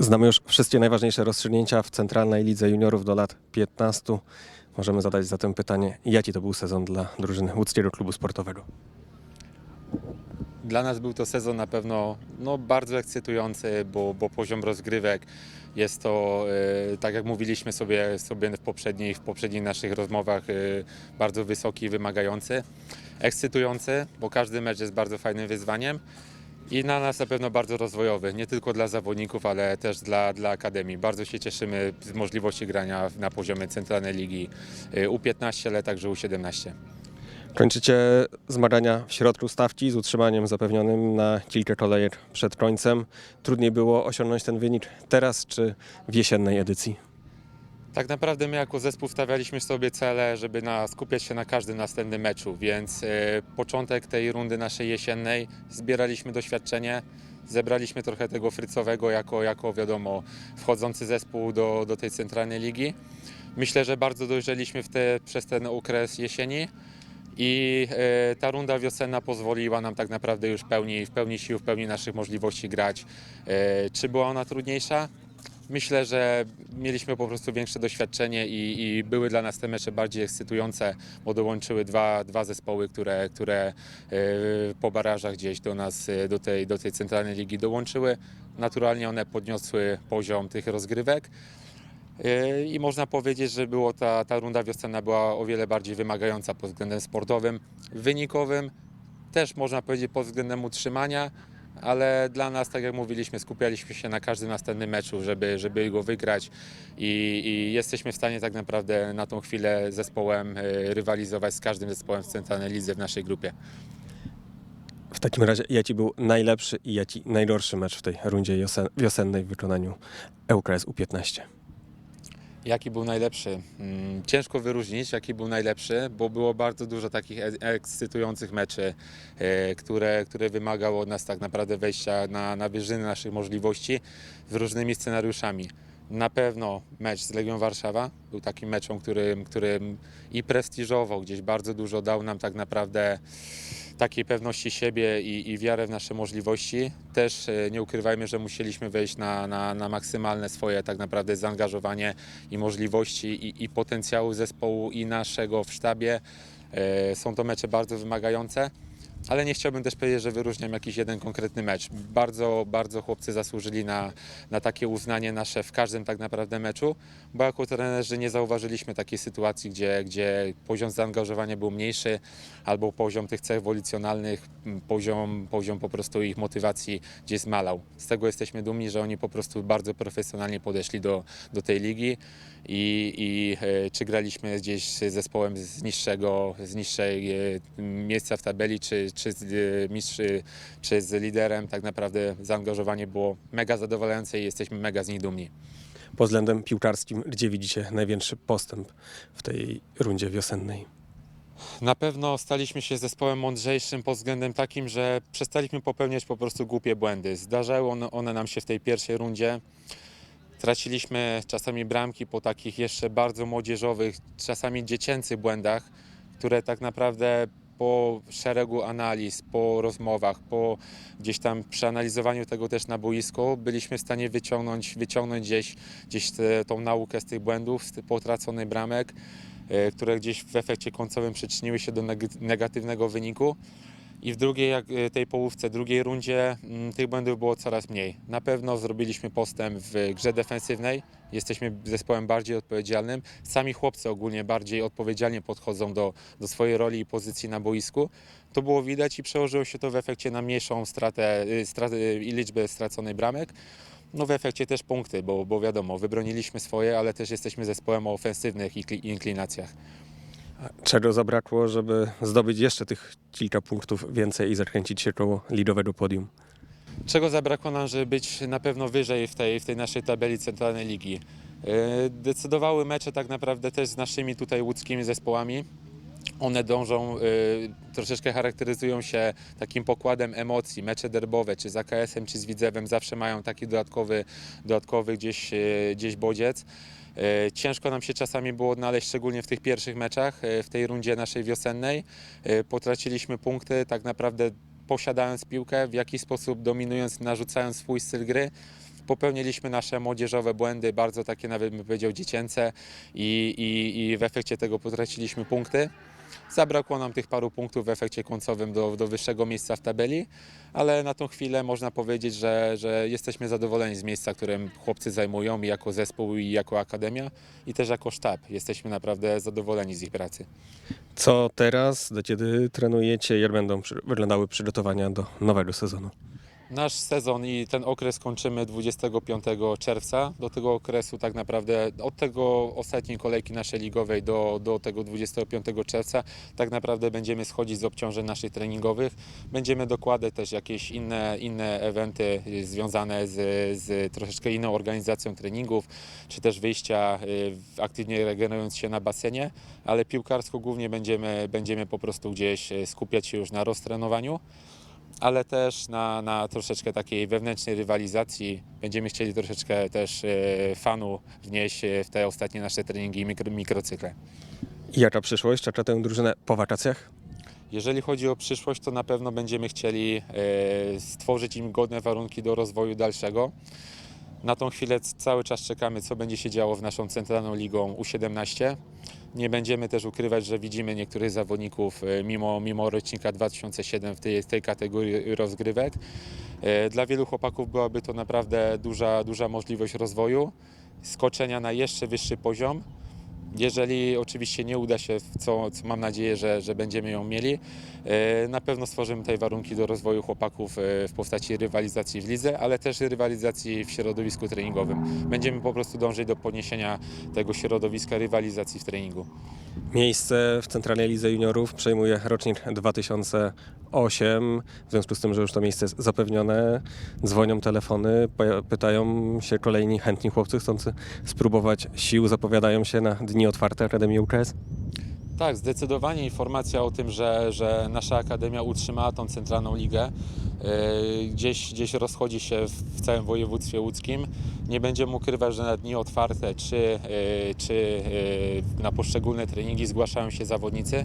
Znamy już wszystkie najważniejsze rozstrzygnięcia w Centralnej Lidze Juniorów do lat 15. Możemy zadać zatem pytanie, jaki to był sezon dla drużyny łódzkiego klubu sportowego? Dla nas był to sezon na pewno no, bardzo ekscytujący, bo, bo poziom rozgrywek jest to, e, tak jak mówiliśmy sobie, sobie w, poprzednich, w poprzednich naszych rozmowach, e, bardzo wysoki i wymagający. Ekscytujący, bo każdy mecz jest bardzo fajnym wyzwaniem i na nas na pewno bardzo rozwojowy, nie tylko dla zawodników, ale też dla, dla Akademii. Bardzo się cieszymy z możliwości grania na poziomie Centralnej Ligi e, U15, ale także U17. Kończycie zmagania w środku stawki z utrzymaniem zapewnionym na kilka kolejek przed końcem. Trudniej było osiągnąć ten wynik teraz czy w jesiennej edycji? Tak naprawdę my jako zespół stawialiśmy sobie cele, żeby na, skupiać się na każdym następnym meczu, więc e, początek tej rundy naszej jesiennej zbieraliśmy doświadczenie, zebraliśmy trochę tego frycowego jako, jako wiadomo wchodzący zespół do, do tej centralnej ligi. Myślę, że bardzo dojrzeliśmy w te, przez ten okres jesieni i e, ta runda wiosenna pozwoliła nam tak naprawdę już w pełni, w pełni sił, w pełni naszych możliwości grać. E, czy była ona trudniejsza? Myślę, że mieliśmy po prostu większe doświadczenie i, i były dla nas te mecze bardziej ekscytujące, bo dołączyły dwa, dwa zespoły, które, które e, po barażach gdzieś do nas, e, do tej, do tej centralnej ligi dołączyły. Naturalnie one podniosły poziom tych rozgrywek. E, I można powiedzieć, że było ta, ta runda wiosenna była o wiele bardziej wymagająca pod względem sportowym, wynikowym, też można powiedzieć pod względem utrzymania, ale dla nas, tak jak mówiliśmy, skupialiśmy się na każdym następnym meczu, żeby, żeby go wygrać i, i jesteśmy w stanie tak naprawdę na tą chwilę zespołem e, rywalizować z każdym zespołem w centralnej lidze w naszej grupie. W takim razie jaki był najlepszy i jaki najgorszy mecz w tej rundzie wiosen- wiosennej w wykonaniu ŁKS U15? Jaki był najlepszy? Mm, Ciężko wyróżnić, jaki był najlepszy, bo było bardzo dużo takich e- ekscytujących meczy, e, które, które wymagało od nas tak naprawdę wejścia na, na wyżyny naszych możliwości z różnymi scenariuszami. Na pewno mecz z Legią Warszawa był takim meczem, którym, którym i prestiżowo gdzieś bardzo dużo dał nam tak naprawdę takiej pewności siebie i, i wiarę w nasze możliwości. Też e, nie ukrywajmy, że musieliśmy wejść na, na, na maksymalne swoje tak naprawdę zaangażowanie i możliwości i, i potencjału zespołu i naszego w sztabie. E, Są to mecze bardzo wymagające. Ale nie chciałbym też powiedzieć, że wyróżniam jakiś jeden konkretny mecz. Bardzo, bardzo chłopcy zasłużyli na, na takie uznanie nasze w każdym tak naprawdę meczu, bo jako trenerzy nie zauważyliśmy takiej sytuacji, gdzie, gdzie poziom zaangażowania był mniejszy albo poziom tych cech wolicjonalnych, m, poziom, poziom po prostu ich motywacji gdzieś zmalał. Z tego jesteśmy dumni, że oni po prostu bardzo profesjonalnie podeszli do, do tej ligi i, i e, czy graliśmy gdzieś z zespołem z niższego, z niższej e, miejsca w tabeli, czy, czy, z, e, mistrz, czy z liderem, tak naprawdę zaangażowanie było mega zadowalające i jesteśmy mega z nich dumni. Pod względem piłkarskim, gdzie widzicie największy postęp w tej rundzie wiosennej? Na pewno staliśmy się zespołem mądrzejszym pod względem takim, że przestaliśmy popełniać po prostu głupie błędy. Zdarzały one, one nam się w tej pierwszej rundzie. Traciliśmy czasami bramki po takich jeszcze bardzo młodzieżowych, czasami dziecięcych błędach, które tak naprawdę po szeregu analiz, po rozmowach, po gdzieś tam przeanalizowaniu tego też na boisku, byliśmy w stanie wyciągnąć, wyciągnąć gdzieś, gdzieś te, tą naukę z tych błędów, z tych potraconych bramek, e, które gdzieś w efekcie końcowym przyczyniły się do neg- negatywnego wyniku. I w drugiej e, tej połówce, drugiej rundzie mm, tych błędów było coraz mniej. Na pewno zrobiliśmy postęp w grze defensywnej. Jesteśmy zespołem bardziej odpowiedzialnym. Sami chłopcy ogólnie bardziej odpowiedzialnie podchodzą do, do swojej roli i pozycji na boisku. To było widać i przełożyło się to w efekcie na mniejszą stratę, y, stratę i liczbę straconych bramek. No w efekcie też punkty, bo, bo wiadomo, wybroniliśmy swoje, ale też jesteśmy zespołem o ofensywnych inkli- inklinacjach. Czego zabrakło, żeby zdobyć jeszcze tych kilka punktów więcej i zakręcić się koło lidowego podium? Czego zabrakło nam, żeby być na pewno wyżej w tej, w tej naszej tabeli centralnej ligi? Yy, Decydowały mecze tak naprawdę też z naszymi tutaj łódzkimi zespołami. One dążą, yy, troszeczkę charakteryzują się takim pokładem emocji. Mecze derbowe, czy z AKS-em, czy z Widzewem, zawsze mają taki dodatkowy, dodatkowy gdzieś, yy, gdzieś bodziec. Yy, Ciężko nam się czasami było odnaleźć, szczególnie w tych pierwszych meczach, yy, w tej rundzie naszej wiosennej. Yy, Potraciliśmy punkty, tak naprawdę posiadając piłkę, w jakiś sposób dominując, narzucając swój styl gry. popełniliśmy nasze młodzieżowe błędy, bardzo takie nawet bym powiedział dziecięce i, i, i w efekcie tego potraciliśmy punkty. Zabrakło nam tych paru punktów w efekcie końcowym do, do wyższego miejsca w tabeli, ale na tą chwilę można powiedzieć, że, że jesteśmy zadowoleni z miejsca, którym chłopcy zajmują i jako zespół, i jako akademia, i też jako sztab. Jesteśmy naprawdę zadowoleni z ich pracy. Co teraz, do kiedy trenujecie, jak będą przy- wyglądały przygotowania do nowego sezonu? Nasz sezon i ten okres kończymy 25 czerwca. Do tego okresu tak naprawdę od tego ostatniej kolejki naszej ligowej do, do tego 25 czerwca tak naprawdę będziemy schodzić z obciążeń naszych treningowych. Będziemy dokładać też jakieś inne, inne eventy związane z, z troszeczkę inną organizacją treningów, czy też wyjścia y, aktywnie regenerując się na basenie, ale piłkarsko głównie będziemy, będziemy po prostu gdzieś y, skupiać się już na roztrenowaniu ale też na, na troszeczkę takiej wewnętrznej rywalizacji. Będziemy chcieli troszeczkę też e, fanu wnieść e, w te ostatnie nasze treningi i mikro, mikrocykle. I jaka przyszłość czeka tę drużynę po wakacjach? Jeżeli chodzi o przyszłość, to na pewno będziemy chcieli e, stworzyć im godne warunki do rozwoju dalszego. Na tą chwilę cały czas czekamy, co będzie się działo w naszą centralną ligą U17. Nie będziemy też ukrywać, że widzimy niektórych zawodników e, mimo, mimo rocznika 2007 w tej, tej kategorii rozgrywek. E, Dla wielu chłopaków byłaby to naprawdę duża, duża możliwość rozwoju, skoczenia na jeszcze wyższy poziom. Jeżeli oczywiście nie uda się, co, co mam nadzieję, że, że będziemy ją mieli, e, na pewno stworzymy tutaj warunki do rozwoju chłopaków e, w postaci rywalizacji w lidze, ale też rywalizacji w środowisku treningowym. Będziemy po prostu dążyć do podniesienia tego środowiska rywalizacji w treningu. Miejsce w Centralnej Lidze Juniorów przejmuje rocznik 2008. W związku z tym, że już to miejsce jest zapewnione, dzwonią telefony, pytają się kolejni chętni chłopcy chcący spróbować sił, zapowiadają się na dni otwarte Akademii UKS. Tak, zdecydowanie informacja o tym, że, że nasza akademia utrzymała tą centralną ligę, yy, gdzieś, gdzieś rozchodzi się w, całym województwie łódzkim. Nie będziemy ukrywać, że na dni otwarte czy, yy, czy yy, na poszczególne treningi zgłaszają się zawodnicy.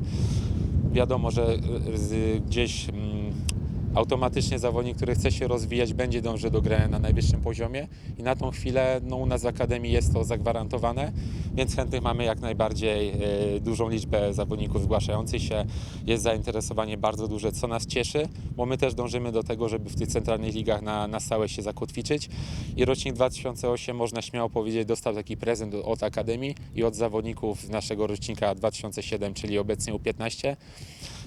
Wiadomo, że gdzieś mm, automatycznie zawodnik, który chce się rozwijać, będzie dążył do grania na najwyższym poziomie i na tą chwilę no, u nas w Akademii jest to zagwarantowane, więc chętnych mamy jak najbardziej e, dużą liczbę zawodników zgłaszających się. Jest zainteresowanie bardzo duże, co nas cieszy, bo my też dążymy do tego, żeby w tych centralnych ligach na, na stałe się zakotwiczyć i rocznik 2008 można śmiało powiedzieć dostał taki prezent od Akademii i od zawodników naszego rocznika 2007, czyli obecnie U15.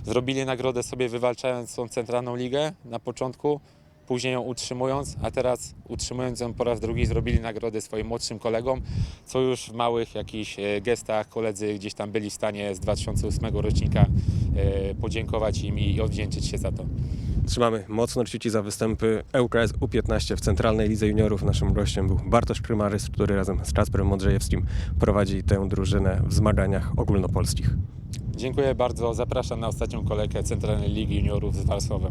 Zrobili nagrodę sobie wywalczając tą centralną ligę na początku, później ją utrzymując, a teraz utrzymując ją po raz drugi zrobili nagrodę swoim młodszym kolegom, co już w małych jakichś e, gestach koledzy gdzieś tam byli w stanie z 2008 rocznika e, podziękować im i odwdzięczyć się za to. Trzymamy mocno kciuki za występy ŁKS U15 w Centralnej Lidze Juniorów. Naszym gościem był Bartosz Krymarys, który razem z Kacperem Modrzejewskim prowadzi tę drużynę w zmaganiach ogólnopolskich. Dziękuję bardzo, zapraszam na ostatnią kolejkę Centralnej Ligi Juniorów z Warszawą.